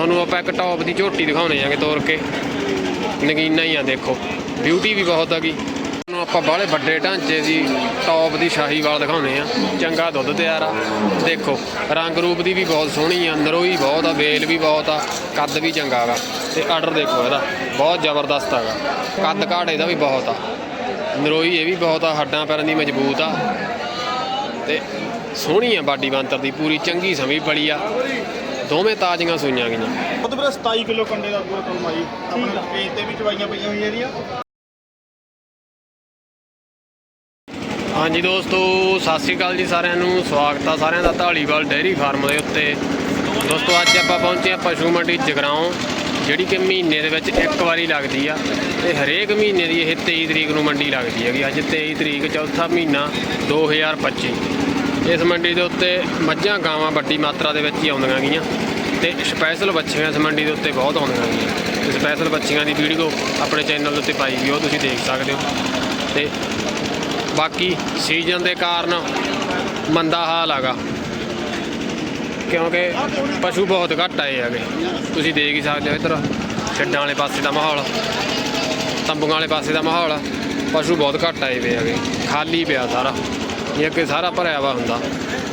ਤੁਹਾਨੂੰ ਆਪਾਂ ਇੱਕ ਟੌਪ ਦੀ ਝੋਟੀ ਦਿਖਾਉਣੇ ਆਂਗੇ ਤੋਰ ਕੇ। ਨਗੀਨਾ ਹੀ ਆ ਦੇਖੋ। ਬਿਊਟੀ ਵੀ ਬਹੁਤ ਹੈਗੀ ਤੁਹਾਨੂੰ ਆਪਾਂ ਬਾਹਲੇ ਵੱਡੇ ਢਾਂਚੇ ਦੀ ਟੌਪ ਦੀ ਸ਼ਾਹੀਵਾਲ ਦਿਖਾਉਣੇ ਆ। ਚੰਗਾ ਦੁੱਧ ਤਿਆਰ ਆ। ਦੇਖੋ, ਰੰਗ ਰੂਪ ਦੀ ਵੀ ਬਹੁਤ ਸੋਹਣੀ ਆ। ਨਰੋਈ ਬਹੁਤ ਆ, ਵੇਲ ਵੀ ਬਹੁਤ ਆ। ਕੱਦ ਵੀ ਚੰਗਾ ਗਾ। ਤੇ ਆਰਡਰ ਦੇਖੋ ਇਹਦਾ। ਬਹੁਤ ਜ਼ਬਰਦਸਤ ਹੈਗਾ ਕੱਦ ਘਾਟ ਇਹਦਾ ਵੀ ਬਹੁਤ ਆ। ਨਰੋਈ ਇਹ ਵੀ ਬਹੁਤ ਆ। ਹੱਡਾਂ ਪੈਰਾਂ ਦੀ ਮਜ਼ਬੂਤ ਆ। ਤੇ ਸੋਹਣੀ ਆ ਬਾਡੀ ਬੰਤਰ ਦੀ। ਪੂਰੀ ਚੰਗੀ ਸਮੀ ਬੜੀ ਆ। ਦੋਵੇਂ ਤਾਜ਼ੀਆਂ ਸੂਈਆਂ ਗਈਆਂ। ਉਹ ਵੀਰੇ 27 ਕਿਲੋ ਕੰਡੇ ਦਾ ਪੂਰਾ ਕਲਮਾ ਜੀ। ਆਪਣੇ ਪੇਜ ਤੇ ਵੀ ਚਵਾਈਆਂ ਪਈਆਂ ਹੋਈਆਂ ਇਹਦੀਆਂ। ਹਾਂਜੀ ਦੋਸਤੋ ਸਤਿ ਸ਼੍ਰੀ ਅਕਾਲ ਜੀ ਸਾਰਿਆਂ ਨੂੰ। ਸਵਾਗਤ ਆ ਸਾਰਿਆਂ ਦਾ ਢਾਲੀਵਾਲ ਡੇਅਰੀ ਫਾਰਮ ਦੇ ਉੱਤੇ। ਦੋਸਤੋ ਅੱਜ ਆਪਾਂ ਪਹੁੰਚੇ ਆ ਪਸ਼ੂ ਮੰਡੀ ਜਗਰਾਉਂ ਜਿਹੜੀ ਕਿ ਮਹੀਨੇ ਦੇ ਵਿੱਚ ਇੱਕ ਵਾਰੀ ਲੱਗਦੀ ਆ। ਤੇ ਹਰੇਕ ਮਹੀਨੇ ਦੀ ਇਹ 23 ਤਰੀਕ ਨੂੰ ਮੰਡੀ ਲੱਗਦੀ ਹੈਗੀ। ਅੱਜ 23 ਤਰੀਕ ਚੌਥਾ ਮਹੀਨਾ 2025 ਇਸ ਮੰਡੀ ਦੇ ਉੱਤੇ ਮੱਝਾਂ, ਗਾਵਾਂ ਵੱਡੀ ਮਾਤਰਾ ਦੇ ਵਿੱਚ ਹੀ ਆਉਂਦੀਆਂ ਗੀਆਂ ਤੇ ਸਪੈਸ਼ਲ ਬੱਚੀਆਂ ਇਸ ਮੰਡੀ ਦੇ ਉੱਤੇ ਬਹੁਤ ਆਉਂਦੀਆਂ ਗੀਆਂ। ਤੇ ਸਪੈਸ਼ਲ ਬੱਚੀਆਂ ਦੀ ਵੀਡੀਓ ਆਪਣੇ ਚੈਨਲ ਦੇ ਉੱਤੇ ਪਾਈ ਗਈ ਉਹ ਤੁਸੀਂ ਦੇਖ ਸਕਦੇ ਹੋ। ਤੇ ਬਾਕੀ ਸੀਜ਼ਨ ਦੇ ਕਾਰਨ ਮੰਦਾ ਹਾਲ ਹੈਗਾ। ਕਿਉਂਕਿ ਪਸ਼ੂ ਬਹੁਤ ਘੱਟ ਆਏ ਹੈਗੇ। ਤੁਸੀਂ ਦੇਖ ਹੀ ਸਕਦੇ ਹੋ ਇੱਧਰ, ਛੱਡਾਂ ਵਾਲੇ ਪਾਸੇ ਦਾ ਮਾਹੌਲ, ਤੰਬੂਆਂ ਵਾਲੇ ਪਾਸੇ ਦਾ ਮਾਹੌਲ, ਪਸ਼ੂ ਬਹੁਤ ਘੱਟ ਆਏ ਵੇ ਹੈਗੇ। ਖਾਲੀ ਪਿਆ ਸਾਰਾ। ਇਹ ਅੱਗੇ ਸਾਰਾ ਭਰਿਆ ਵਾ ਹੁੰਦਾ।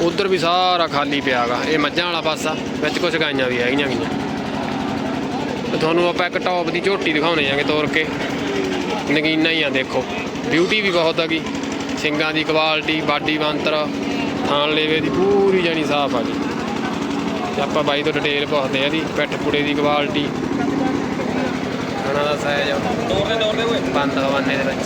ਉਧਰ ਵੀ ਸਾਰਾ ਖਾਲੀ ਪਿਆ ਹੈਗਾ ਇਹ ਮੱਝਾਂ ਵਾਲਾ ਪਾਸਾ ਵਿੱਚ ਕੁਝ ਗਾਈਆਂ ਵੀ ਹੈਗੀਆਂ ਗਈਆਂ ਤੇ ਤੁਹਾਨੂੰ ਆਪਾਂ ਇੱਕ ਟੌਪ ਦੀ ਝੋਟੀ ਦਿਖਾਉਣੇ ਆਂਗੇ ਤੋਰ ਕੇ। ਨਗੀਨਾ ਹੀ ਆ ਦੇਖੋ। ਬਿਊਟੀ ਵੀ ਬਹੁਤ ਹੈਗੀ ਸਿੰਗਾਂ ਦੀ ਕੁਆਲਿਟੀ ਬਾਡੀ ਬੰਤਰ ਥਾਣ ਲੇਵੇ ਦੀ ਪੂਰੀ ਜਾਨੀ ਸਾਫ਼ ਆ ਜੀ ਤੇ ਆਪਾਂ ਬਾਈ ਤੋਂ ਡਿਟੇਲ ਪੁੱਛਦੇ ਆ ਇਹਦੀ ਪਿੱਠ ਪੁੜੇ ਦੀ ਕੁਆਲਿਟੀ ਉਹਨਾਂ ਦਾ ਸਾਈਜ਼ ਦੌੜਦੇ ਦੌੜਦੇ ਹੋਏ ਬੰਦ ਹਵਾਨੇ ਦੇ ਵਿੱਚ।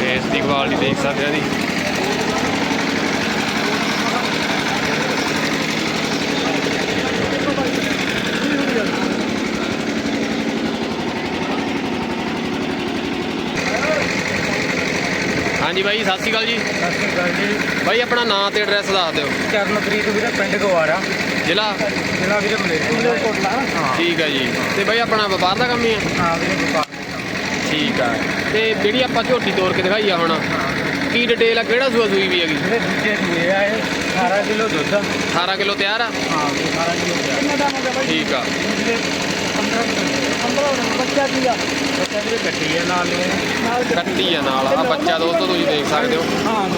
ਫੇਸ ਦੀ ਕੁਆਲਿਟੀ ਦੇਖ ਸਕਦੇ ਆ ਇਹਦੀ ਹਾਂਜੀ ਬਾਈ ਸਤਿ ਸ਼੍ਰੀ ਅਕਾਲ ਜੀ। ਸਤਿ ਸ਼੍ਰੀ ਅਕਾਲ ਜੀ। ਬਾਈ ਆਪਣਾ ਨਾਂ ਤੇ ਐਡਰੈਸ ਦੱਸ ਦਿਓ। ਚਰਨਪ੍ਰੀਤ ਵੀਰੇ ਪਿੰਡ ਗਵਾਰਾ। ਜ਼ਿਲ੍ਹਾ? ਜ਼ਿਲ੍ਹਾ ਵੀਰੇ ਮਲੇਰਕੋਟਲਾ ਹਾਂ। ਠੀਕ ਹੈ ਜੀ। ਤੇ ਬਾਈ ਆਪਣਾ ਵਪਾਰ ਦਾ ਕੰਮ ਹੀ ਆ? ਹਾਂ ਵੀਰੇ ਵਪਾਰ ਠੀਕ ਆ। ਤੇ ਜਿਹੜੀ ਆਪਾਂ ਝੋਟੀ ਤੋੜ ਕੇ ਦਿਖਾਈ ਆ ਹੁਣ ਕੀ ਡਿਟੇਲ ਆ? ਕਿਹੜਾ ਸੂਆ ਸੂਈ ਵੀ ਹੈਗੀ? ਵੀਰੇ ਦੂਜੇ ਸੂਏ ਆ ਇਹ 18 ਕਿਲੋ ਦੁੱਧ 18 ਕਿਲੋ ਤਿਆਰ ਆ? ਹਾਂ 18 ਕਿਲੋ ਕਿੰਨਾ ਦਾ ਹੋ ਗਿਆ ਬਾਈ? ਠੀਕ ਆ। ਵੀਰੇ 15 15 ਬੱਚਾ ਕੱਟੀ ਆ? ਨਾਲ ਨਾਲ ਕੱਟੀ ਆ ਨਾਲ ਆ ਬੱਚਾ ਦੋਸਤੋ ਤੁਸੀਂ ਦੇਖ ਸਕਦੇ ਹੋ। ਹਾਂ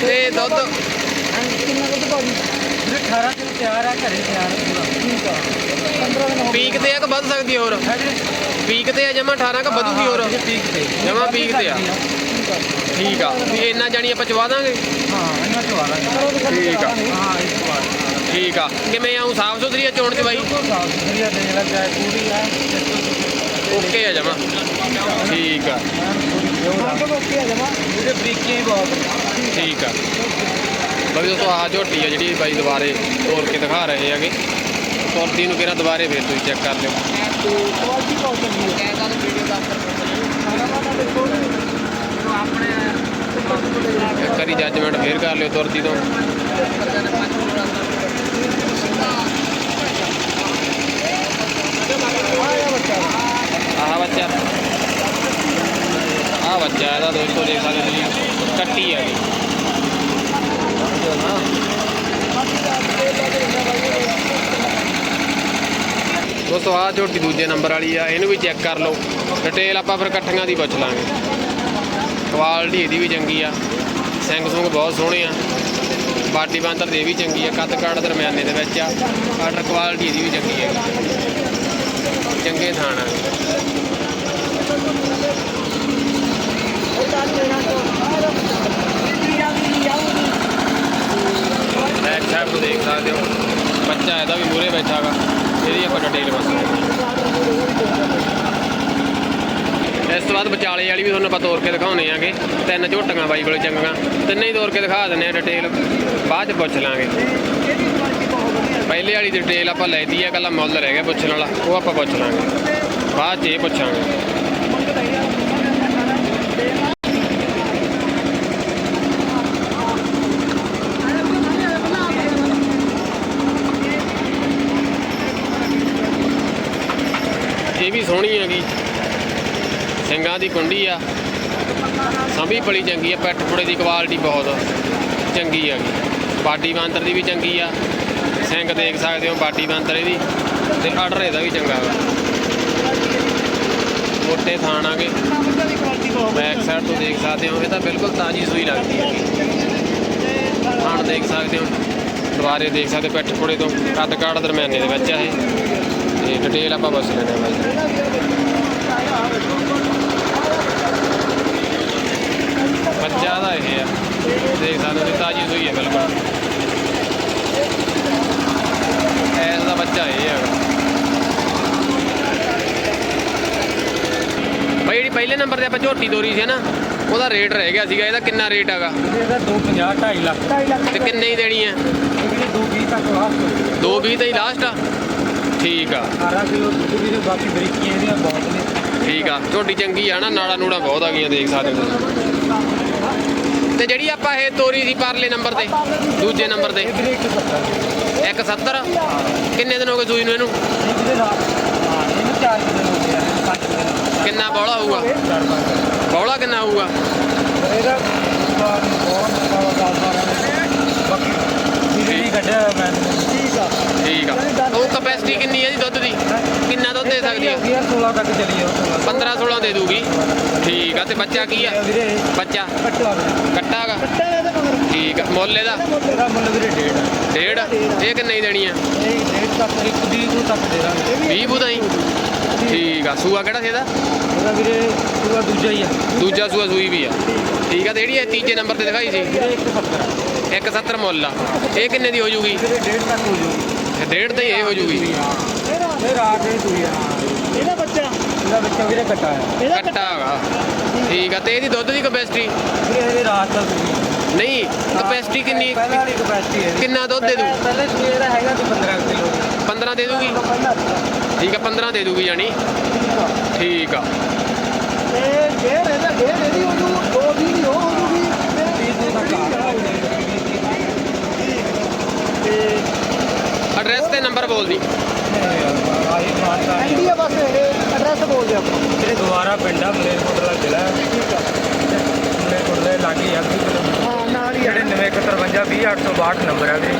ਤੇ ਦੁੱਧ? ਕਿੰਨਾ 18 ਕਿਲੋ ਤਿਆਰ ਆ ਘਰੇ ਤਿਆਰ ਆ। ਪੂਰਾ ਠੀਕ ਆ। 15 ਦਿਨ ਹੋ ਪੀਕ ਤੇ ਆ ਕਿ ਵੱਧ ਸਕਦੀ ਆ ਹੋਰ? ਵੀਰੇ ਪੀਕ ਤੇ ਆ ਜਮਾ 18 ਕਿ ਵਧੂਗੀ ਹੋਰ? ਹਾਂ, ਪੀਕ ਤੇ। ਜਮਾਂ ਪੀਕ ਤੇ ਆ। ਠੀਕ ਆ। ਠੀਕ ਆ। ਵੀ ਇੰਨਾ ਜਾਣੀ ਆਪਾਂ ਚਵਾ ਦਾਂਗੇ? ਹਾਂ ਇਹਨਾਂ ਤੋਂ ਆ ਲਾਂਗੇ ਠੀਕ ਆ। ਹਾਂ ਇਸ ਲਾਂਗੇ ਠੀਕ ਆ। ਕਿਵੇਂ ਆਉਂ? ਸਾਫ਼ ਸੁਥਰੀ ਆ ਚੋਣ ਚ ਬਾਈ? ਪੂਰੀ ਆ ਓਕੇ ਆ ਜਮਾ। ਠੀਕ ਆ। ਓਕੇ ਆ ਜਮਾ। ਇਹਦੇ ਬਰੀਕੀ ਹੀ ਬਹੁਤ ਠੀਕ ਆ। ਬਈ ਦੋਸਤੋ ਆਹ ਝੋਟੀ ਆ ਜਿਹੜੀ ਬਾਈ ਦੁਬਾਰੇ ਤੋੜ ਕੇ ਦਿਖਾ ਰਹੇ ਹੈਗੇ। ਤੁਰਦੀ ਨੂੰ ਕਿਹੜਾ ਦੁਬਾਰੇ ਫੇਰ ਤੁਸੀਂ ਚੈੱਕ ਕਰ ਲਿਓ। ਤੇ ਕੁਆਲਿਟੀ ਬਹੁਤ ਚੰਗੀ ਹੈ ਕਹਿੰਦਾ ਵੀਡੀਓ ਦਾ ਸਾਰਾ ਮਾਨਾ ਦੇਖੋ। ਆਪਣੇ ਇੱਕ ਵਾਰੀ ਜੱਜਮੈਂਟ ਫੇਰ ਕਰ ਲਿਓ ਤੁਰਦੀ ਤੋਂ। ਆਹ ਬੱਚਾ। ਆਹ ਬੱਚਾ ਇਹਦਾ ਦੋਸਤੋ ਦੇਖ ਸਕਦੇ ਤੁਸੀਂ। ਕੱਟੀ ਆ ਗਈ ਦੋਸਤੋ, ਆਹ ਝੋਟੀ ਦੂਜੇ ਨੰਬਰ ਵਾਲੀ ਆ, ਇਹਨੂੰ ਵੀ ਚੈੱਕ ਕਰ ਲਓ। ਡਿਟੇਲ ਆਪਾਂ ਫਿਰ ਇਕੱਠੀਆਂ ਦੀ ਪੁੱਛ ਲਾਂਗੇ। ਕੁਆਲਿਟੀ ਇਹਦੀ ਵੀ ਚੰਗੀ ਆ। ਸਿੰਘ ਸੁੰਗ ਬਹੁਤ ਸੋਹਣੇ ਆ। ਬਾਡੀ ਬਾਂਦਰ ਦੇ ਵੀ ਚੰਗੀ ਆ, ਕੱਦ ਕਾਠ ਦਰਮਿਆਨੇ ਦੇ ਵਿੱਚ ਆ। ਆਰਡਰ ਕੁਆਲਿਟੀ ਇਹਦੀ ਵੀ ਚੰਗੀ ਹੈ ਚੰਗੇ ਥਾਣ ਆ ਬੈਕ ਸਾਈਡ ਨੂੰ ਦੇਖ ਸਕਦੇ ਹੋ। ਬੱਚਾ ਇਹਦਾ ਵੀ ਮੂਰੇ ਬੈਠਾਗਾ ਇਹਦੀ ਆਪਾਂ ਡਿਟੇਲ ਬਸ ਇਸ ਤੋਂ ਬਾਅਦ ਵਿਚਾਲੇ ਵਾਲੀ ਵੀ ਤੁਹਾਨੂੰ ਆਪਾਂ ਤੋਰ ਕੇ ਦਿਖਾਉਣੇ ਆਂਗੇ। ਤਿੰਨ ਝੋਟੀਆਂ ਬਾਈ ਕੋਲੇ ਚੰਗੀਆਂ। ਤਿੰਨੇ ਹੀ ਤੋੜ ਕੇ ਦਿਖਾ ਦਿੰਨੇ ਆ ਡਿਟੇਲ। ਬਾਅਦ ਚ ਪੁੱਛ ਲਾਂਗੇ। ਪਹਿਲੇ ਵਾਲੀ ਦੀ ਡਿਟੇਲ ਆਪਾਂ ਲੈਤੀ ਆ ਕੱਲਾ ਮੁੱਲ ਰਹਿ ਗਿਆ ਪੁੱਛਣ ਵਾਲਾ। ਉਹ ਆਪਾਂ ਪੁੱਛ ਲਾਂਗੇ। ਬਾਅਦ ਚ ਇਹ ਪੁੱਛਾਂਗੇ। ਸੋਹਣੀ ਹੈਗੀ। ਸਿੰਘਾਂ ਦੀ ਕੁੰਡੀ ਆ। ਸੰਭੀ ਬੜੀ ਚੰਗੀ ਆ ਪੈਟ ਪੁੜੇ ਦੀ ਕੁਆਲਿਟੀ ਬਹੁਤ ਚੰਗੀ ਹੈਗੀ। ਬਾਡੀ ਬਾਂਦਰ ਦੀ ਵੀ ਚੰਗੀ ਆ। ਸਿੰਘ ਦੇਖ ਸਕਦੇ ਹੋ ਬਾਡੀ ਬਾਂਦਰ ਇਹਦੀ। ਤੇ ਆਰਡਰ ਇਹਦਾ ਵੀ ਚੰਗਾ ਵਾ। ਮੋਟੇ ਥਾਣ ਆਗੇ ਬੈਕ ਸਾਈਡ ਤੋਂ ਦੇਖ ਸਕਦੇ ਹੋ, ਇਹ ਤਾਂ ਬਿਲਕੁਲ ਤਾਜੀ ਸੂਈ ਲੱਗਦੀ ਹੈਗੀ। ਥਾਣ ਦੇਖ ਸਕਦੇ ਹੋ। ਦੁਬਾਰੇ ਦੇਖ ਸਕਦੇ ਹੋ ਪਿੱਠ ਥੋੜੇ ਤੋਂ। ਕੱਦ ਕਾੜ ਦਰਮਿਆਨੇ ਦੇ ਵਿੱਚ ਆ ਇਹ। ਤੇ ਡਿਟੇਲ ਆਪਾਂ ਬਸ ਲੈਣੇ ਆ ਬਾਈ। ਬੱਚਾ ਦਾ ਇਹ ਆ। ਦੇਖ ਸਕਦੇ ਹੋ ਤਾਜੀ ਸੂਈ ਹੈ ਬਿਲਕੁਲ। ਐਸ ਦਾ ਬੱਚਾ ਇਹ ਹੈਗਾ। ਬਈ ਜਿਹੜੀ ਪਹਿਲੇ ਨੰਬਰ ਤੇ ਆਪਾਂ ਝੋਟੀ ਤੋਰੀ ਸੀ ਨਾ ਉਹਦਾ ਰੇਟ ਰਹਿ ਗਿਆ ਸੀਗਾ ਇਹਦਾ ਕਿੰਨਾ ਰੇਟ ਹੈਗਾ? ਇਹਦਾ 250 2.5 ਲੱਖ 2.5 ਲੱਖ। ਤੇ ਕਿੰਨੇ ਹੀ ਦੇਣੀ ਇਹਦੀ 220 ਤੱਕ ਲਾਸਟ 220 ਤੇ ਹੀ ਲਾਸਟ ਆ। ਠੀਕ ਆ। 18 ਕਿਲੋ ਦੁੱਧ ਵੀ ਤੇ ਬਾਕੀ ਬਰੀਕੀਆਂ ਇਹਦੀਆਂ ਬਹੁਤ ਨੇ। ਠੀਕ ਆ। ਝੋਟੀ ਚੰਗੀ ਆ ਨਾ ਨਾੜਾ ਨੂੜਾ ਬਹੁਤ ਆ ਗਈਆਂ ਦੇਖ ਸਕਦੇ ਹੋ ਤੁਸੀਂ। ਤੇ ਜਿਹੜੀ ਆਪਾਂ ਇਹ ਤੋਰੀ ਸੀ ਪਰਲੇ ਨੰਬਰ ਤੇ ਦੂਜੇ ਨੰਬਰ ਤੇ। ਇਹਦੇ 170 170 ਕਿੰਨੇ ਦਿਨ ਹੋ ਗਏ ਸੂਈ ਨੂੰ ਇਹਨੂੰ? ਇਹਦੇ ਨਾਲ। ਹਾਂ ਇਹਨੂੰ 4 ਦਿਨ ਹੋ ਗਏ ਆ 5 ਦਿਨ ਕਿੰਨਾ ਬੌਲਾ ਹੋਊਗਾ? ਬੌਲਾ ਕਿੰਨਾ ਹੋਊਗਾ? ਇਹਦਾ ਬਹੁਤ ਸਾਰਾ ਗੱਲ ਬਾਕੀ ਇਹਦੇ ਨਹੀਂ ਕੱਢਿਆ ਮੈਂ। ਆ ਠੀਕ ਆ। ਉਹ ਕਪੈਸਿਟੀ ਕਿੰਨੀ ਹੈ ਜੀ ਦੁੱਧ ਦੀ? ਕਿੰਨਾ ਦੁੱਧ ਦੇ ਸਕਦੀ ਆ? ਯਾਰ 16 ਤੱਕ ਚਲੀ ਆ 16 15 16 ਦੇ ਦੂਗੀ। ਠੀਕ ਆ ਤੇ ਬੱਚਾ ਕੀ ਆ? ਬੱਚਾ? ਕੱਟਾ ਗਾ? ਕੱਟਾ ਇਹਦੇ ਮਗਰ ਠੀਕ ਆ ਮੁੱਲ ਇਹਦਾ? ਇਹਦਾ ਮੁੱਲ ਵੀਰੇ ਡੇਢ। ਡੇਢ? ਇਹ ਕਿੰਨੇ ਹੀ ਦੇਣੀ ਆ? ਇਹ ਡੇਢ ਤੱਕ ਇੱਕ ਦੀ ਨੂੰ ਤੱਕ ਦੇ ਦਾਂਗੇ। 20 ਬੁਦਾਈ ਠੀਕ ਆ ਸੂਆ ਕਿਹੜਾ ਸੀ ਇਹਦਾ? ਵੀਰੇ ਪੂਰਾ ਦੂਜਾ ਹੀ ਆ। ਦੂਜਾ ਸੂਆ ਸੂਈ ਵੀ ਆ। ਠੀਕ ਆ। ਤੇ ਜਿਹੜੀ ਇਹ ਤੀਜੇ ਨੰਬਰ ਤੇ ਦਿਖਾਈ ਸੀ। ਵੀਰੇ 170 170 ਮੁੱਲ ਆ। ਇਹ ਕਿੰਨੇ ਦੀ ਹੋ ਜੂਗੀ? ਡੇਢ ਤੱਕ ਹੋ ਇਹ ਡੇਢ ਤੇ ਹੀ ਇਹ ਹੋ ਜੂਗੀ। ਇਹ ਰਾਤ ਦੀ ਸੂਈ ਆ ਇਹਦਾ ਬੱਚਾ? ਇਹਦਾ ਬੱਚਾ ਵੀਰੇ ਕੱਟਾ ਹੈ ਕੱਟਾ ਹੈਗਾ ਠੀਕ ਆ ਤੇ ਇਹਦੀ ਦੁੱਧ ਦੀ ਕਪੈਸਿਟੀ ਇਹਦੇ ਰਾਤ। ਨਹੀਂ ਕਪੈਸਿਟੀ ਕਿੰਨੀ? ਪਹਿਲਾਂ ਵਾਲੀ ਕਪੈਸਿਟੀ ਹੈ ਕਿੰਨਾ ਦੁੱਧ ਦੇ ਦੂ? ਪਹਿਲੇ ਦਾ ਹੈਗਾ ਸੀ 15 ਕਿਲੋ 15 ਦੇ ਦੂਗੀ? ਠੀਕ ਆ 15 ਦੇ ਦੂਗੀ ਜਾਨੀ ਠੀਕ ਆ। ਤੇ ਗੇਰ ਇਹਦਾ ਗੇਰ ਇਹਦੀ ਹੋ ਜੂ ਦੋ ਦੀ ਨਹੀਂ ਹੋ ਜੂਗੀ ਤੇ ਐਡਰੈਸ ਤੇ ਨੰਬਰ ਬੋਲ ਦੀ। ਆਹੀ ਮਾਨਸਾ ਆਈਡੀਆ ਬਸ ਇਹ ਐਡਰੈਸ ਬੋਲ ਦਿਓ ਇਹ ਦੁਆਰਾ ਪਿੰਡ ਆ ਮਲੇਰਕੋਟਲਾ ਜ਼ਿਲ੍ਹਾ। ਹੈ ਮਲੇਰਕੋਟਲੇ ਲਾਗੇ ਆ 20 ਕਿਲੋਮੀਟਰ 995152862 ਨੰਬਰ ਹੈ ਜੀ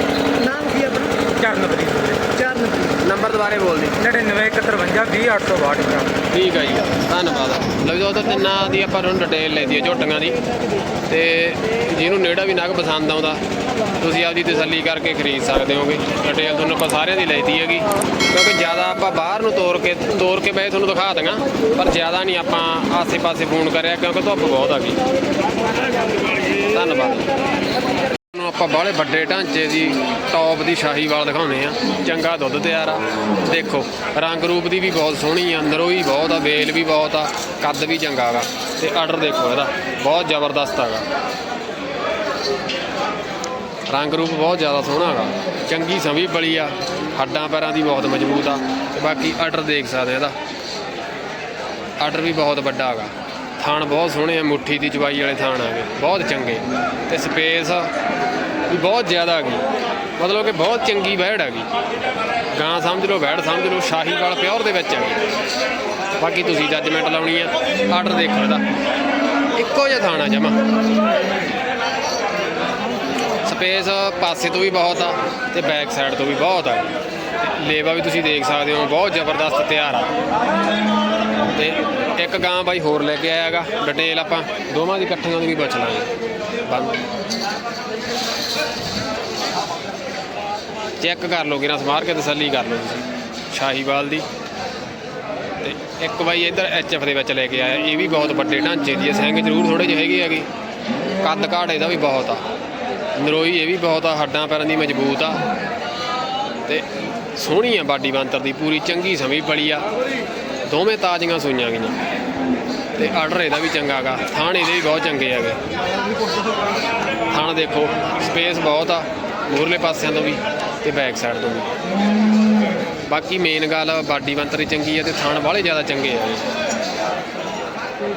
ਨਾਮ ਕੀ ਹੈ ਆਪਣਾ? ਚਰਨਪ੍ਰੀਤ ਜੀ ਚਾਰ ਨੰਬਰ ਨੰਬਰ ਦੁਬਾਰੇ ਬੋਲ ਦਿਓ 995152862 ਮੇਰਾ ਠੀਕ ਆ ਜੀ ਧੰਨਵਾਦ ਲਓ ਉਹ ਤਾਂ ਤਿੰਨਾਂ ਦੀ ਆਪਾਂ ਤੁਹਾਨੂੰ ਡਿਟੇਲ ਲੈ ਦਈਏ ਝੋਟੀਆਂ ਦੀ। ਤੇ ਜਿਹਨੂੰ ਨੇੜਾ ਵੀ ਨਗ ਪਸੰਦ ਆਉਂਦਾ ਤੁਸੀਂ ਆਪਦੀ ਤਸੱਲੀ ਕਰਕੇ ਖਰੀਦ ਸਕਦੇ ਹੋਗੇ। ਡਿਟੇਲ ਤੁਹਾਨੂੰ ਆਪਾਂ ਸਾਰਿਆਂ ਦੀ ਲੈਤੀ ਹੈਗੀ। ਕਿਉਂਕਿ ਜ਼ਿਆਦਾ ਆਪਾਂ ਬਾਹਰ ਨੂੰ ਤੋਰ ਕੇ ਤੋਰ ਕੇ ਬਈ ਤੁਹਾਨੂੰ ਦਿਖਾ ਦਾਂਗਾ ਪਰ ਜ਼ਿਆਦਾ ਨਹੀਂ ਆਪਾਂ ਆਸੇ-ਪਾਸੇ ਫੋਨ ਕਰਿਆ ਕਿਉਂਕਿ ਧੁੱਪ ਬਹੁਤ ਆ ਗਈ। ਧੰਨਵਾਦ। ਨੂੰ ਆਪਾਂ ਬਾਹਲੇ ਵੱਡੇ ਢਾਂਚੇ ਦੀ ਟੌਪ ਦੀ ਸ਼ਾਹੀਵਾਲ ਦਿਖਾਉਨੇ ਆ। ਚੰਗਾ ਦੁੱਧ ਤਿਆਰ ਆ। ਦੇਖੋ, ਰੰਗ ਰੂਪ ਦੀ ਵੀ ਬਹੁਤ ਸੋਹਣੀ ਆ, ਅੰਦਰੋਂ ਵੀ ਬਹੁਤ ਆ, ਵੇਲ ਵੀ ਬਹੁਤ ਆ, ਕੱਦ ਵੀ ਚੰਗਾ ਗਾ। ਤੇ ਆਰਡਰ ਦੇਖੋ ਇਹਦਾ, ਬਹੁਤ ਜ਼ਬਰਦਸਤ ਹੈਗਾ। ਰੰਗ ਰੂਪ ਬਹੁਤ ਜ਼ਿਆਦਾ ਸੋਹਣਾ ਹੈਗਾ ਚੰਗੀ ਸਮੀ ਬਲੀ ਆ, ਹੱਡਾਂ ਪੈਰਾਂ ਦੀ ਬਹੁਤ ਮਜ਼ਬੂਤ ਆ। ਤੇ ਬਾਕੀ ਆਰਡਰ ਦੇਖ ਸਕਦੇ ਆ ਇਹਦਾ। ਆਰਡਰ ਵੀ ਬਹੁਤ ਵੱਡਾ ਹੈਗਾ ਥਾਣ ਬਹੁਤ ਸੋਹਣੇ ਆ, ਮੁੱਠੀ ਦੀ ਚਵਾਈ ਵਾਲੇ ਥਾਣ ਆਗੇ ਬਹੁਤ ਚੰਗੇ। ਤੇ ਸਪੇਸ ਵੀ ਬਹੁਤ ਜ਼ਿਆਦਾ ਹੈਗੀ ਮਤਲਬ ਕਿ ਬਹੁਤ ਚੰਗੀ ਬੈੜ ਹੈਗੀ ਗਾਂ ਸਮਝ ਲਓ ਬੈੜ ਸਮਝ ਲਓ ਸ਼ਾਹੀਵਾਲ ਪਿਓਰ ਦੇ ਵਿੱਚ ਹੈਗੀ ਬਾਕੀ ਤੁਸੀਂ ਜੱਜਮੈਂਟ ਲਾਉਣੀ ਆ ਆਰਡਰ ਦੇਖਣ ਦਾ ਇੱਕੋ ਜਿਹਾ ਥਾਣਾ ਜਮਾ। ਸਪੇਸ ਪਾਸੇ ਤੋਂ ਵੀ ਬਹੁਤ ਆ ਤੇ ਬੈਕ ਸਾਈਡ ਤੋਂ ਵੀ ਬਹੁਤ ਆ। ਤੇ ਲੇਵਾ ਵੀ ਤੁਸੀਂ ਦੇਖ ਸਕਦੇ ਹੋ, ਬਹੁਤ ਜ਼ਬਰਦਸਤ ਤਿਆਰ ਆ। ਤੇ ਇੱਕ ਗਾਂ ਬਾਈ ਹੋਰ ਲੈ ਕੇ ਆਇਆਗਾ ਡਿਟੇਲ ਆਪਾਂ ਦੋਵਾਂ ਦੀ ਇਕੱਠੀਆਂ ਦੀ ਵੀ ਪੁੱਛ ਲਾਂਗੇ। ਚੈੱਕ ਕਰ ਲਓ ਕਿਰਾਂ ਸਮਾਰ ਕੇ ਤਸੱਲੀ ਕਰ ਲਓ ਤੁਸੀਂ, ਸ਼ਾਹੀਵਾਲ ਦੀ। ਤੇ ਇੱਕ ਬਾਈ ਇੱਧਰ ਐਚਐਫ ਦੇ ਵਿੱਚ ਲੈ ਕੇ ਆਇਆ, ਇਹ ਵੀ ਬਹੁਤ ਵੱਡੇ ਢਾਂਚੇ ਦੀ ਹੈ ਸਿੰਘ ਜ਼ਰੂਰ ਥੋੜੇ ਜਿਹੇ ਹੈਗੇ ਹੈਗੇ। ਕੱਦ ਕਾਠ ਇਹਦਾ ਵੀ ਬਹੁਤ ਆ। ਨਰੋਈ ਇਹ ਵੀ ਬਹੁਤ ਆ, ਹੱਡਾਂ ਪੈਰਾਂ ਦੀ ਮਜ਼ਬੂਤ ਆ। ਤੇ ਸੋਹਣੀ ਆ ਬਾਡੀ ਬਾਂਤਰ ਦੀ, ਪੂਰੀ ਚੰਗੀ ਸਮੀ ਪਲੀ ਆ। ਦੋਵੇਂ ਤਾਜ਼ੀਆਂ ਸੂਈਆਂ ਗਈਆਂ। ਤੇ ਆਰਡਰ ਇਹਦਾ ਵੀ ਚੰਗਾ ਗਾ। ਥਾਣ ਇਹਦੇ ਵੀ ਬਹੁਤ ਚੰਗੇ ਹੈਗੇ। ਥਾਣ ਦੇਖੋ ਸਪੇਸ ਬਹੁਤ ਆ ਮੂਰਲੇ ਪਾਸਿਆਂ ਤੋਂ ਵੀ ਤੇ ਬੈਕ ਸਾਈਡ ਤੋਂ ਵੀ। ਬਾਕੀ ਮੇਨ ਗੱਲ, ਬਾਡੀ ਬੰਤਰੀ ਚੰਗੀ ਹੈ ਤੇ ਥਾਣ ਵਾਲੇ ਜ਼ਿਆਦਾ ਚੰਗੇ ਆ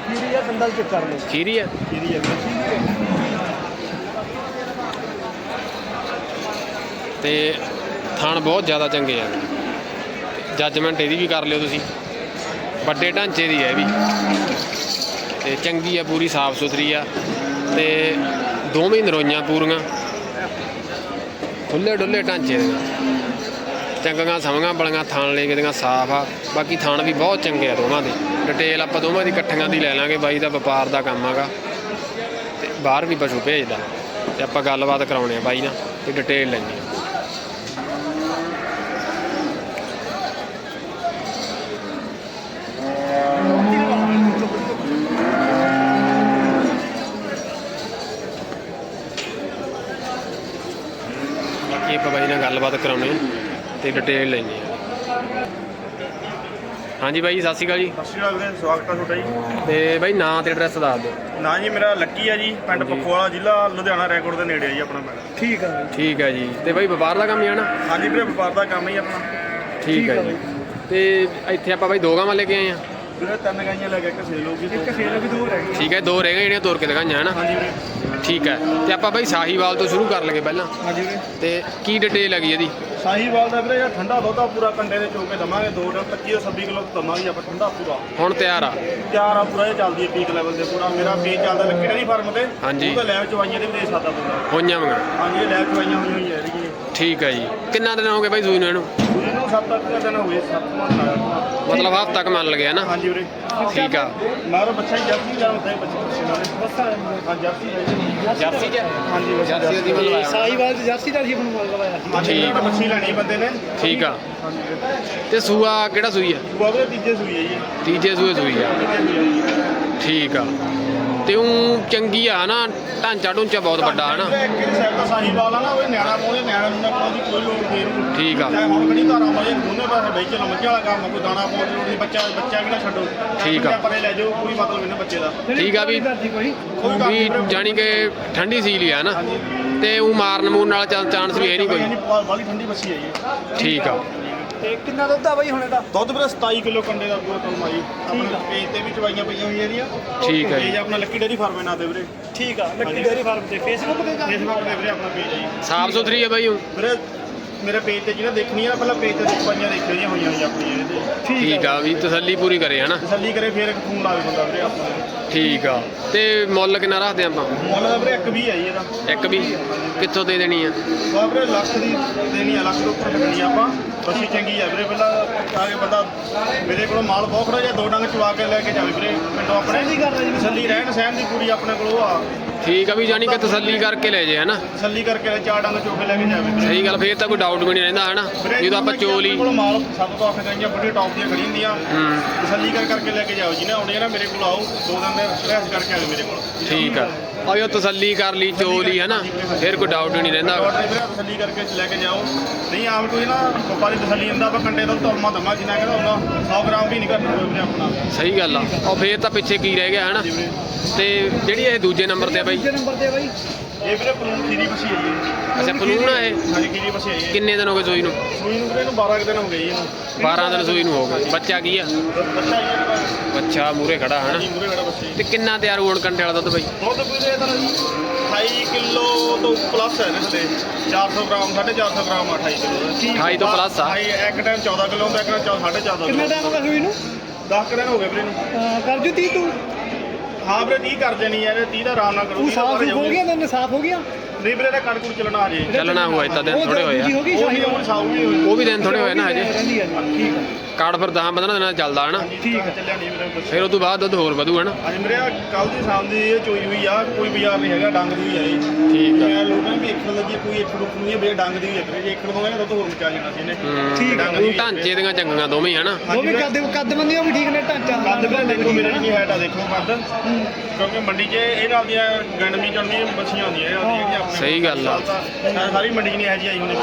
ਖੀਰੀ ਆ ਦੰਦਲ ਚੈੱਕ ਕਰ ਲਓ ਖੀਰੀ ਆ। ਖੀਰੀ ਆ? ਤੇ ਥਾਣ ਬਹੁਤ ਜ਼ਿਆਦਾ ਚੰਗੇ ਆ। ਜੱਜਮੈਂਟ ਇਹਦੀ ਵੀ ਕਰ ਲਿਓ ਤੁਸੀਂ। ਵੱਡੇ ਢਾਂਚੇ ਦੀ ਹੈ ਇਹ ਵੀ। ਤੇ ਚੰਗੀ ਆ, ਪੂਰੀ ਸਾਫ਼ ਸੁਥਰੀ ਆ। ਤੇ ਦੋਵੇਂ ਨਰੋਈਆਂ ਪੂਰੀਆਂ। ਖੁੱਲੇ ਡੁੱਲੇ ਢਾਂਚੇ ਦੀਆਂ ਚੰਗੀਆਂ ਸਮਗਾਂ ਬਲੀਆਂ ਥਾਣ ਲੈ ਕੇ ਦੀਆਂ ਸਾਫ਼ ਆ। ਬਾਕੀ ਥਾਣ ਵੀ ਬਹੁਤ ਚੰਗੇ ਆ ਦੋਵਾਂ ਦੇ। ਡਿਟੇਲ ਆਪਾਂ ਦੋਵਾਂ ਦੀ ਇਕੱਠੀਆਂ ਦੀ ਲੈ ਲਾਂਗੇ। ਬਾਈ ਦਾ ਵਪਾਰ ਦਾ ਕੰਮ ਹੈਗਾ। ਤੇ ਬਾਹਰ ਵੀ ਪਸ਼ੂ ਭੇਜਦਾ। ਤੇ ਆਪਾਂ ਗੱਲਬਾਤ ਕਰਾਉਣੇ ਆ ਬਾਈ ਨਾਲ ਤੇ ਡਿਟੇਲ ਲੈਣੀ ਆ ਬਾਕੀ ਆਪਾਂ ਬਾਈ ਨਾਲ ਗੱਲਬਾਤ ਕਰਾਉਣੀ ਆ ਤੇ ਡਿਟੇਲ ਲੈਣੀ ਆ ਹਾਂਜੀ ਬਾਈ ਸਤਿ ਸ਼੍ਰੀ ਅਕਾਲ ਜੀ। ਸਤਿ ਸ਼੍ਰੀ ਅਕਾਲ ਵੀਰੇ ਸਵਾਗਤ ਹੈ ਤੁਹਾਡਾ ਜੀ। ਤੇ ਬਾਈ ਨਾਂ ਤੇ ਐਡਰੈਸ ਦੱਸ ਦਿਓ। ਨਾਂ ਜੀ ਮੇਰਾ ਲੱਕੀ ਆ ਜੀ ਪਿੰਡ। ਪਖੋਲਾ ਜ਼ਿਲ੍ਹਾ ਲੁਧਿਆਣਾ ਰੈਕੋਰਡ ਦੇ ਨੇੜੇ ਆ ਜੀ ਆਪਣਾ ਪਿੰਡ। ਠੀਕ ਆ ਠੀਕ ਹੈ ਜੀ। ਤੇ ਬਾਈ ਵਪਾਰ ਦਾ ਕੰਮ ਹੀ ਆ ਨਾ? ਹਾਂਜੀ ਵੀਰੇ ਵਪਾਰ ਦਾ ਕੰਮ ਹੀ ਆਪਣਾ। ਠੀਕ ਹੈ ਜੀ। ਤੇ ਇੱਥੇ ਆਪਾਂ ਬਾਈ ਦੋ ਗਾਵਾਂ ਲੈ ਕੇ ਆਏ ਆ। ਵੀਰੇ ਤਿੰਨ ਗਾਈਆਂ ਲੈ ਕੇ ਇੱਕ ਸੇਲ ਹੋ ਗਈ ਇੱਕ ਫੇਰ ਵੀ ਦੂਰ ਰਹਿ ਗਈ ਠੀਕ ਹੈ ਦੋ ਰਹਿ ਗਏ ਜਿਹੜੀਆਂ ਤੋਰ ਕੇ ਦਿਖਾਈਆਂ ਹਨਾ? ਹਾਂਜੀ ਵੀਰੇ। ਠੀਕ ਹੈ। ਤੇ ਆਪਾਂ ਬਾਈ ਸਾਹੀਵਾਲ ਤੋਂ ਸ਼ੁਰੂ ਕਰ ਲਗੇ ਪਹਿਲਾਂ। ਹਾਂਜੀ ਵੀਰੇ। ਤੇ ਕੀ ਡਿਟੇਲ ਹੈਗੀ ਇਹਦੀ? ਸਾਹੀਵਾਲ ਦਾ ਵੀਰੇ ਇਹ ਠੰਡਾ ਦੁੱਧ ਆ ਪੂਰਾ ਕੰਡੇ ਦੇ ਚੋਕੇ ਦਵਾਂਗੇ 2 ਟਨ 25 ਤੋਂ 26 ਕਿਲੋ ਦਵਾਂਗੇ ਆਪਾਂ ਠੰਡਾ ਪੂਰਾ। ਹੁਣ ਤਿਆਰ ਆ। ਤਿਆਰ ਆ ਪੂਰਾ ਇਹ ਚੱਲਦੀ ਹੈ ਪੀਕ ਲੈਵਲ ਤੇ ਪੂਰਾ। ਮੇਰਾ ਪੇਜ ਚੱਲਦਾ ਲੱਕੀ ਡੇਰੀ ਫਾਰਮ ਤੇ ਹਾਂਜੀ। ਉਹ ਤਾਂ ਲੈਬ ਚਵਾਈਆਂ ਦੇ ਵੀ ਦੇ ਸਕਦਾ ਬੰਦਾ ਹੋਈਆਂ ਵਾਂ। ਹਾਂਜੀ ਲੈਬ ਚਵਾਈਆਂ ਹੋਈਆਂ ਹੋਈਆਂ ਠੀਕ ਹੈ ਜੀ। ਕਿੰਨਾ ਦਿਨ ਹੋ ਗਏ ਬਾਈ ਸੂਈ ਨੂੰ ਇਹਨੂੰ? ਇਹਨੂੰ 7 ਅੱਠ ਦਿਨ ਹੋਏ 7 ਮਹੀਨੇ ਆਇਆ ਮਤਲਬ ਹਫ਼ਤਾ ਤੱਕ ਮੰਨ ਲਗਿਆ ਨਾ ਹਾਂਜੀ ਵੀਰੇ ਠੀਕ ਆ। ਮਾਰੋ ਬੱਚਾ ਹੀ ਜਰਸੀ ਜਾਂ ਹੁੰਦਾ ਹੈ ਬੱਚੇ ਬੱਚੇ ਹਾਂ ਜਰਸੀ ਹੈ ਜੀ। ਜਰਸੀ ਹਾਂਜੀ ਜਰਸੀ ਦੀ ਬਲਵਾਇਆ ਸਾਈਵਾਲ ਦੀ ਜਰਸੀ ਦਾ ਸੀ ਹਾਂਜੀ ਠੀਕ। ਵੀਰੇ ਮੱਛੀ ਲੈਣੀ ਬੰਦੇ ਨੇ। ਠੀਕ ਆ। ਤੇ ਸੂਆ ਕਿਹੜਾ ਸੂਈ ਆ? ਬਾਬਰੇ ਤੀਜੇ ਸੂਈ ਹੈ ਜੀ। ਤੀਜੇ ਸੂਏ ਸੂਈ ਆ। ਹੈ ਠੀਕ ਆ। ਤੇ ਉਹ ਚੰਗੀ ਆ ਨਾ ਢਾਂਚਾ ਢੂੰਚਾ ਬਹੁਤ ਵੱਡਾ ਹੈ ਨਾ। ਵੀਰੇ ਇੱਕ ਹੀ ਸਾਈਡ ਦਾ ਸਾਹੀਵਾਲ ਆ ਨਾ ਉਹ ਨਿਆਣਾ ਪਾਉਂਦੇ ਨਿਆਣਾ ਨੂੰ ਨਾ ਪਾਉਂਦੀ ਕੋਈ ਲੋੜ ਨਹੀਂ। ਇਹਨੂੰ ਠੀਕ ਆ। ਚਾਹੇ ਹੁਣ ਖੜੀ ਧਾਰਾਂ ਪਾਏ ਦੋਨੇ ਪਾਸੇ ਬਈ ਚਲੋ ਮੱਝਾਂ ਵਾਲਾ ਕੰਮ ਆ, ਕੋਈ ਦਾਣਾ ਪਾਉਣ ਦੀ ਲੋੜ ਨਹੀਂ ਬੱਚਾ ਬੱਚਾ ਵੀ ਨਾ ਛੱਡੋ। ਠੀਕ ਆ। ਬੱਚਾ ਪਰੇ ਲੈ ਜਾਓ ਕੋਈ ਮਤਲਬ ਨਹੀਂ ਬੱਚੇ ਦਾ। ਠੀਕ ਆ ਵੀ ਵੀ। ਜਾਣੀ ਕਿ ਠੰਡੀ ਸੀਲ ਹੀ ਆ ਨਾ। ਤੇ ਉਹ ਮਾਰਨ ਮੂਰਨ ਨਾਲ ਚਾਂਸ ਵੀ ਹੈ ਨਹੀਂ ਕੋਈ। ਬਾਲੀ ਠੰਡੀ ਬੱਸੀ ਹੈ ਜੀ। ਠੀਕ ਆ। ਤੇ ਕਿੰਨਾ ਦੁੱਧ ਆ ਬਾਈ ਹੁਣ ਇਹਦਾ? ਦੁੱਧ ਵੀਰੇ 27 ਕਿਲੋ ਕੰਡੇ ਦਾ ਪੂਰਾ ਕੰਮ ਆਈ ਆਪਣੇ ਪੇਜ ਤੇ ਵੀ ਚਵਾਈਆਂ ਪਈਆਂ ਹੋਈਆਂ ਇਹਦੀਆਂ। ਠੀਕ ਹੈ ਜੀ। ਪੇਜ ਆਪਣਾ ਲੱਕੀ ਡੇਰੀ ਫਾਰਮ ਨਾਂ ਤੇ ਵੀਰੇ। ਠੀਕ ਆ ਲੱਕੀ ਡੇਰੀ ਫਾਰਮ ਤੇ। ਫੇਸਬੁੱਕ ਤੇ ਫੇਸਬੁੱਕ ਤੇ ਵੀਰੇ ਆਪਣਾ ਪੇਜ ਹੈ ਜੀ। ਸਾਫ਼ ਸੁਥਰੀ ਆ ਬਾਈ ਉਹ। ਵੀਰੇ ਮੇਰੇ ਪੇਜ ਤੇ ਜਿਹਨੇ ਦੇਖਣੀ ਆ ਪਹਿਲਾਂ ਪੇਜ ਤੇ ਚਵਾਈਆਂ ਦੇਖੀਆਂ ਹੋਈਆਂ ਹੋਈਆਂ ਹੋਈਆਂ ਆਪਣੀਆਂ ਇਹਦੇ। ਠੀਕ ਆ। ਵੀ ਤਸੱਲੀ ਪੂਰੀ ਕਰੇ ਹਨਾ? ਤਸੱਲੀ ਕਰੇ ਫਿਰ ਇੱਕ ਫੋਨ ਲਾਵੇ ਬੰਦਾ ਵੀਰੇ ਆਪਾਂ ਠੀਕ ਆ। ਤੇ ਮੁੱਲ ਕਿੰਨਾ ਰੱਖਦੇ ਆਪਾਂ? ਮੁੱਲ ਦਾ ਵੀਰੇ ਇੱਕ ਵੀ ਹੈ ਜੀ ਇਹਦਾ। ਇੱਕ ਵੀ ਕਿੱਥੋਂ ਦੇ ਦੇਣੀ ਆ? ਬਾ ਵੀਰੇ ਲੱਖ ਦੀ ਦੇਣੀ ਆ ਲੱਖ ਤੋਂ ਉੱਪਰ ਲੱਗਣੀ ਆ ਆਪਾਂ। ਬੱਸੀ ਚੰਗੀ ਆ ਵੀਰੇ ਪਹਿਲਾਂ ਆ ਕੇ ਬੰਦਾ ਮੇਰੇ ਕੋਲ ਮਾਲ ਬਹੁਤ ਖੜਾ ਜਾਂ ਦੋ ਡੰਗ ਚਵਾ ਕੇ ਲੈ ਕੇ ਜਾਵੇ ਵੀਰੇ ਪਿੰਡੋਂ ਆਪਣੇ। ਸਹੀ ਗੱਲ ਜੀ। ਤਸੱਲੀ ਰਹਿਣ ਸਹਿਣ ਦੀ ਪੂਰੀ ਆਪਣੇ ਕੋਲ ਉਹ ਆ। ਠੀਕ ਆ ਵੀ ਜਾਣੀ ਕਿ ਤਸੱਲੀ ਕਰਕੇ ਲੈ ਜੇ ਹਨਾ? ਤਸੱਲੀ ਕਰਕੇ ਚਾਰ ਡੰਗ ਚੋ ਕੇ ਲੈ ਕੇ ਜਾਵੇ ਵੀਰੇ। ਸਹੀ ਗੱਲ ਫੇਰ ਤਾਂ ਕੋਈ ਡਾਊਟ ਵੀ ਨਹੀਂ ਰਹਿੰਦਾ ਹਨਾ? ਜਦੋਂ ਆਪਾਂ ਚੋਲੀ ਮੇਰੇ ਕੋਲ ਮਾਲ ਸਭ ਤੋਂ ਅੱਖ ਗਈਆਂ ਬੜੀ ਟੌਪ ਦੀਆਂ ਖੜੀ ਹੁੰਦੀਆਂ। ਹੂੰ। ਤਸੱਲੀ ਕਰ ਕਰਕੇ ਲੈ ਕੇ ਜਾਓ ਜਿਹਨੇ ਆਉਣੇ ਆ ਨਾ ਮੇਰੇ ਕੋਲ ਆਓ ਦੋ ਦਿਨ ਕਰਕੇ ਮੇਰੇ ਕੋਲ। ਠੀਕ ਆ। ਆ ਉਹ ਤਸੱਲੀ ਕਰ ਲਈ ਚੋਲੀ ਹਨਾ? ਫਿਰ ਕੋਈ ਡਾਊਟ ਨਹੀਂ ਰਹਿੰਦਾ। ਤਸੱਲੀ ਕਰਕੇ ਲੈ ਕੇ ਜਾਓ। ਨਹੀਂ ਆਮ ਕੋਈ ਨਾ ਵਪਾਰੀ ਤਸੱਲੀ ਹੁੰਦਾ ਆਪਾਂ ਕੰਡੇ ਤੋਂ ਤੋਲਮਾ ਦਮਾ ਜਿੰਨਾ ਕਹਿੰਦਾ ਉਹਨਾਂ 100 ਗ੍ਰਾਮ ਵੀ ਨਹੀਂ ਕਰਨਾ ਵੀਰੇ ਆਪਣਾ। ਸਹੀ ਗੱਲ ਆ। ਉਹ ਫੇਰ ਤਾਂ ਪਿੱਛੇ ਕੀ ਰਹਿ ਗਿਆ ਹਨਾ? ਜਿਵੇਂ ਤੇ ਜਿਹੜੀ ਇਹ ਦੂਜੇ ਨੰਬਰ ਤੇ ਆ ਬਾਈ? ਦੂਜੇ ਨੰਬਰ ਤੇ ਬਾਈ। ਇਹ ਵੀਰੇ ਪਲੂਨ ਖੀਰੀ ਬਸੀ ਹੈ ਜੀ ਅੱਛਾ ਪਲੂਣ ਆ ਇਹ? ਹਾਂਜੀ ਖੀਰੀ ਬਸੀ ਹੈ ਜੀ। ਕਿੰਨੇ ਦਿਨ ਹੋ ਗਏ ਸੂਈ ਨੂੰ? ਸੂਈ ਨੂੰ ਵੀਰੇ ਨੂੰ 12 ਕੁ ਦਿਨ ਹੋ ਗਏ ਜੀ ਇਹਨੂੰ। 12 ਦਿਨ ਸੂਈ ਨੂੰ ਹੋ ਗਏ। ਬੱਚਾ ਕੀ ਆ? ਬੱਚਾ ਜੀ ਇਹਦਾ। ਬੱਚਾ ਮੂਰੇ ਖੜਾ ਹਨਾ? ਜੀ ਮੂਰੇ ਖੜਾ ਬੱਚੀ ਤੇ ਕਿੰਨਾ ਤਿਆਰ ਹੋਣ ਕੰਡੇ ਵਾਲਾ ਦੁੱਧ ਬਾਈ? ਦੁੱਧ ਵੀਰੇ ਇਹਦਾ 28 ਕਿਲੋ ਤੋਂ ਪਲੱਸ ਹੈ ਨੇ ਥਲੇ 400 ਗ੍ਰਾਮ 450 ਗ੍ਰਾਮ ਆ 28 ਕਿਲੋ ਦਾ। 28 ਤੋਂ plus ਆ। 28 ਇੱਕ ਟਾਈਮ 14 ਕਿਲੋ ਹੁੰਦਾ ਇੱਕ ਟਾਈਮ 14.5 ਕਿੰਨਾ ਕਿਲੋ। ਟਾਈਮ ਹੋ ਗਿਆ ਸੂਈ ਨੂੰ? 10 ਦਿਨ ਹੋ ਗਏ ਵੀਰੇ ਨੂੰ ਅਹ ਕਰ ਜੂ 30 ਤੂੰ। ਹਾਂ ਵੀਰੇ 30 ਕਰ ਦੇਣੀ ਯਾਰ 30 ਦਾ ਆਰਾਮ ਨਾਲ ਕਰੂਗੀ ਉਹ ਸਾਫ਼ ਹੋ ਗਿਆ ਦਿਨ ਸਾਫ਼ ਹੋ ਗਿਆ? ਨਹੀਂ ਵੀਰੇ ਦਾ ਕੜਕੂੜ ਚੱਲਣਾ ਹਜੇ। ਚੱਲਣਾ ਹੋਇਆ ਤਾਂ ਦਿਨ ਥੋੜੇ ਹੋਏ ਆ। ਉਹ ਵੀ ਸ਼ਾਹੀ ਹੁਣ ਸਾਊ ਵੀ ਹੋਈ ਉਹ ਵੀ ਦਿਨ ਥੋੜੇ ਹੋਏ ਨਾ ਹਜੇ। ਠੀਕ ਆ। ਕਾਰਡ ਫਿਰ 10 15 ਦਿਨਾਂ ਚੱਲਦਾ ਹਨਾ? ਠੀਕ ਹੈ ਚੱਲਿਆ ਨਹੀਂ ਬਸ ਫਿਰ ਉਸ ਤੋਂ ਬਾਅਦ ਦੁੱਧ ਹੋਰ ਵਧੂ ਹਨਾ? ਅੱਜ ਮੇਰੇ ਕੱਲ ਦੀ ਸ਼ਾਮ ਦੀ ਇਹ ਚੋਈ ਹੋਈ ਆ ਕੋਈ ਬਾਜ਼ਾਰ ਨਹੀਂ ਹੈਗਾ ਡੰਗ ਦੀ ਵੀ ਇਹ। ਠੀਕ ਆ। ਮੈਂ ਲੋਕਾਂ ਵੀ ਇੱਕ ਲੱਗੀ ਕੋਈ ਇੱਕ ਰੁਕ ਨਹੀਂ ਹੈ ਵੀਰੇ ਡੰਗ ਦੀ ਵੀ ਹੈ ਵੀਰੇ ਜੇ ਇੱਕ ਹੋਵੇ ਨਾ ਤਾਂ ਹੋਰ ਮਚਾ ਜਾਣਾ ਸੀ ਇਹਨੇ। ਹੂੰ। ਠੀਕ ਆ, ਡੰਗ ਦੀ ਵੀ ਹੈ। ਢਾਂਚੇ ਦੀਆਂ ਚੰਗੀਆਂ ਦੋਵੇਂ ਹੀ ਹਨਾ? ਉਹ ਵੀ ਕੱਦ ਕੱਦ ਬੰਦੀ ਉਹ ਵੀ ਠੀਕ ਨੇ ਢਾਂਚਾ ਕੱਦ ਵੀਰੇ ਦੇਖੋ ਮੇਰੇ ਨਹੀਂ ਹੈਟਾ ਦੇਖੋ ਕੱਦ। ਕਿਉਂਕਿ ਮੰਡੀ 'ਚ ਇਹ ਨਾਲ ਦੀਆਂ ਗੰਡਮੀ ਚੜਨੀ ਮੱਛੀਆਂ ਹੁੰਦੀਆਂ ਇਹ ਨਾਲ ਦੀਆਂ ਆਪਣੇ ਸਹੀ ਗੱਲ ਆ। ਸਾਰੀ ਮੰਡੀ 'ਚ ਨਹੀਂ ਇਹ ਜੀ ਆਈ ਹੋਣੀ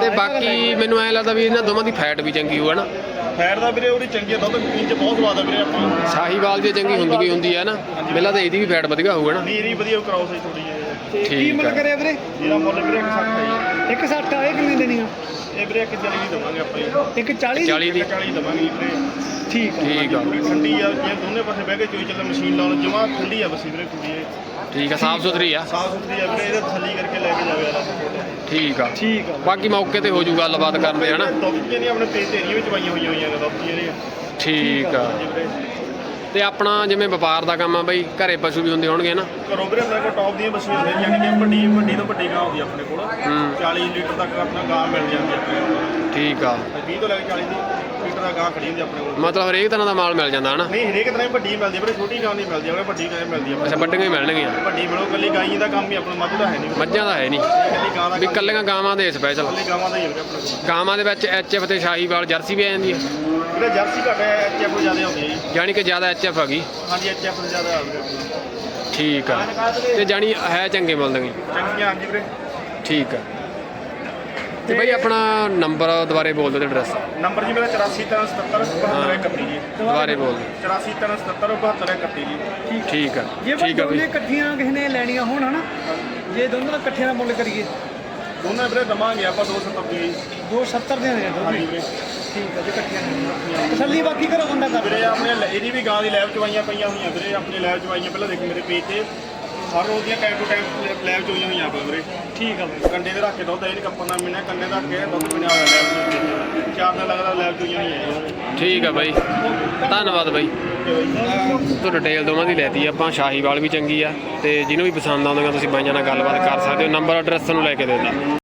ਤੇ ਬਾਕੀ ਮੈਨੂੰ ਐ ਲੱਗਦਾ ਵੀ ਇਹਨਾਂ ਦੋਵਾਂ ਦੀ ਫੈਟ ਵੀ ਚੰਗੀ ਹੋਊ ਫੈਟ ਦਾ ਵੀਰੇ ਉਹਦੀ ਚੰਗੀ ਆ, ਦੁੱਧ ਪੀਣ 'ਚ ਬਹੁਤ ਸਵਾਦ ਆ ਵੀਰੇ ਆਪਾਂ। ਸਾਹੀਵਾਲ ਦੀ ਚੰਗੀ ਹੁੰਦੀ ਵੀ ਹੁੰਦੀ ਹੈ ਨਾ ਪਹਿਲਾਂ ਤਾਂ ਇਹਦੀ ਵੀ ਫੈਟ ਵਧੀਆ ਹੋਊ ਹਨਾ ਨੀਰੀ ਵਧੀਆ ਕਰਾਉ ਸਹੀ ਥੋੜੀ ਜਿਹੀ। ਤੇ ਕੀ ਠੀਕ ਮੁੱਲ ਆ। ਕਰਿਆ ਵੀਰੇ? ਇਹਦਾ ਮੁੱਲ ਵੀਰੇ 160 ਹੈ ਜੀ। ਇੱਕ 60 ਆ ਇਹ ਕਿੰਨੇ ਦੇਣੀ ਆ? ਇਹ ਵੀਰੇ ਇੱਕ ਜਲੀ ਦੀ ਦਵਾਂਗੇ ਆਪਾਂ ਜੀ। ਇੱਕ 40 40 ਦੀ। 40 ਦਵਾਂਗੇ ਵੀਰੇ। ਠੀਕ ਆ। ਠੀਕ ਆ। ਪੂਰੀ ਠੰਡੀ ਆ ਜੇ ਦੋਨੇ ਪਾਸੇ ਬਹਿ ਕੇ ਚੋਈ ਚੱਲ ਮਸ਼ੀਨ ਲਾਉਣ ਜਮਾ ਠੰਡੀ ਆ ਬਸੀ ਵੀਰੇ ਕੁੜੀ ਇਹ। ਠੀਕ ਆ ਸਾਫ਼ ਸੁਥਰੀ ਆ। ਸਾਫ਼ ਸੁਥਰੀ ਆ ਵੀਰੇ ਇਹਦੇ ਥੱਲੀ ਕਰਕੇ ਲੈ ਕੇ ਜਾਵੇ ਵਾਲਾ ਠੀਕ ਆ। ਠੀਕ ਆ ਬਾਕੀ ਮੌਕੇ ਤੇ ਹੋ ਜੂ ਗੱਲਬਾਤ ਕਰਦੇ ਹਨਾ? ਦੁੱਧ ਦੀਆਂ ਨਹੀਂ ਆਪਣੇ ਪੇਜ ਤੇਰੀਆਂ ਵਿੱਚ ਪਾਈਆਂ ਹੋਈਆਂ ਹੋਈਆਂ ਨੇ ਦੀਆਂ ਇਹਦੀਆਂ ਠੀਕ ਆ। ਤੇ ਆਪਣਾ ਜਿਵੇਂ ਵਪਾਰ ਦਾ ਕੰਮ ਆ ਬਈ ਘਰੇ ਪਸ਼ੂ ਵੀ ਹੁੰਦੇ ਹੋਣਗੇ ਨਾ ਘਰੋਂ ਵੀਰੇ ਆਪਣੇ ਕੋਲ ਟੌਪ ਦੀਆਂ ਬੱਸੀਆਂ ਹੁੰਦੀਆਂ ਯਾਨੀ ਕਿ ਵੱਡੀ ਵੱਡੀ ਤੋਂ ਵੱਡੀ ਗਾਂ ਆਉਂਦੀ ਆਪਣੇ ਕੋਲ। ਹੂੰ। 40 ਲੀਟਰ ਤੱਕ ਆਪਣਾ ਗਾਂ ਮਿਲ ਜਾਂਦੀ ਹੈ ਠੀਕ ਆ। 20 ਤੋਂ ਲੈ ਕੇ 40 ਦੀ। ਦਾ ਗਾਂ ਖੜੀ ਹੁੰਦੀ ਆਪਣੇ ਕੋਲ। ਮਤਲਬ ਹਰੇਕ ਤਰ੍ਹਾਂ ਦਾ ਮਾਲ ਮਿਲ ਜਾਂਦਾ ਹਨਾ? ਨਹੀਂ ਹਰੇਕ ਤਰ੍ਹਾਂ ਦੀ ਵੱਡੀ ਮਿਲਦੀ ਵੀਰੇ ਛੋਟੀ ਗਾਂ ਨਹੀਂ ਮਿਲਦੀ ਆਪਣੇ ਵੱਡੀ ਗਾਂ ਮਿਲਦੀ ਅੱਛਾ ਵੱਡੀਆਂ ਹੀ ਮਿਲਣਗੀਆਂ। ਵੱਡੀ ਮਿਲੋ ਕੱਲੀ ਗਾਈਂ ਦਾ ਕੰਮ ਹੀ ਆਪਣਾ ਮੱਝ ਦਾ ਹੈ ਨਹੀਂ। ਮੱਝਾਂ ਦਾ ਹੈ ਨਹੀਂ। ਕੱਲੀ ਗਾਂ ਦਾ ਵੀ ਕੱਲੀਆਂ ਗਾਵਾਂ ਦੇ ਸਪੈਸ਼ਲ ਕੱਲੀ ਗਾਵਾਂ ਦਾ ਹੀ ਹੈ ਵੀਰੇ ਆਪਣੇ ਕੋਲ ਗਾਵਾਂ ਦੇ ਵਿੱਚ ਐਚਐਫ ਤੇ ਸ਼ਾਹੀਵਾਲ ਜਰਸੀ ਵੀ ਆ ਜਾਂਦੀ ਹੈ ਵੀਰੇ ਜਰਸੀ ਘੱਟ ਹੈ ਐਚਐਫ ਜ਼ਿਆਦਾ ਹੁੰਦੀ ਹੈ ਯਾਨੀ ਕਿ ਜ਼ਿਆਦਾ ਐਚਐਫ ਹੈਗੀ। ਹਾਂਜੀ ਐਚਐਫ ਜ਼ਿਆਦਾ ਆ। ਠੀਕ ਆ। ਤੇ ਜਾਣੀ ਹੈ ਚੰਗੇ ਮਿਲਣਗੇ ਚੰਗੀਆਂ ਹਾਂਜੀ ਵੀਰੇ। ਠੀਕ ਆ। ਤੇ ਬਈ ਆਪਣਾ ਨੰਬਰ ਦੁਬਾਰੇ ਬੋਲ ਦਿਓ ਤੇ ਐਡਰੈਸ ਨੰਬਰ ਜੀ ਮੇਰਾ 8477 7231 ਜੀ। ਦੁਬਾਰੇ ਬੋਲ ਦਿਓ। 8477 7231 ਜੀ। ਠੀਕ ਆ ਜੇ ਠੀਕ ਆ ਦੋਨੇ ਇਕੱਠੀਆਂ ਕਿਸੇ ਨੇ ਲੈਣੀਆਂ ਹੋਣ ਹਨਾ ਜੇ ਦੋਨਾਂ ਦਾ ਇਕੱਠਿਆਂ ਦਾ ਮੁੱਲ ਕਰੀਏ। ਦੋਨਾਂ ਵੀਰੇ ਦਵਾਂਗੇ ਆਪਾਂ 270 ਦੀ। 270 ਦੇ ਨੇ ਦੋਨੇ। ਠੀਕ ਹੈ ਜੇ ਇਕੱਠੀਆਂ ਤਸੱਲੀ ਬਾਕੀ ਕਰੋ ਬੰਦਾ ਕਰ ਵੀਰੇ ਆਪਣੇ ਇਹਦੀ ਵੀ ਗਾਂ ਦੀ ਲੈਬ ਚਵਾਈਆਂ ਪਈਆਂ ਹੋਈਆਂ ਵੀਰੇ ਆਪਣੀ ਲੈਬ ਚਵਾਈਆਂ ਪਹਿਲਾਂ ਦੇਖੋ ਮੇਰੇ ਪੇਜ ਤੇ। ਹਰ ਰੋਜ਼ ਦੀਆਂ ਟਾਈਮ ਟੂ ਟਾਈਮ ਲੈਬ ਚੋਈਆਂ ਹੋਈਆਂ ਆਪਾਂ ਵੀਰੇ। ਠੀਕ ਆ ਬਈ। ਕੰਡੇ ਦੇ ਰੱਖ ਕੇ ਦੁੱਧ ਇਹ ਨਹੀਂ ਕੱਪਾਂ ਦਾ ਮਹੀਨਾ ਕੰਡੇ ਦਾ ਰੱਖ ਕੇ ਦੁੱਧ ਪੀਣਾ ਹੋਇਆ ਲੈਬ ਚ। ਚਾਰ ਦਿਨ ਲੱਗਦਾ ਲੈਬ ਚੋਈਆਂ ਹੋਈਆਂ ਜੀ। ਠੀਕ ਆ ਬਾਈ। ਧੰਨਵਾਦ ਬਾਈ। ਤੋਂ ਡਿਟੇਲ ਦੋਵਾਂ ਦੀ ਲੈਤੀ ਆਪਾਂ ਸ਼ਾਹੀਵਾਲ ਵੀ ਚੰਗੀ ਆ ਤੇ ਜਿਹਨੂੰ ਵੀ ਪਸੰਦ ਆਉਂਦੀਆਂ ਤੁਸੀਂ ਬਾਈਆਂ ਨਾਲ ਗੱਲਬਾਤ ਕਰ ਸਕਦੇ ਹੋ ਨੰਬਰ ਐਡਰੈਸ ਨੂੰ ਲੈ ਕੇ ਦੇ ਦਿੱਤਾ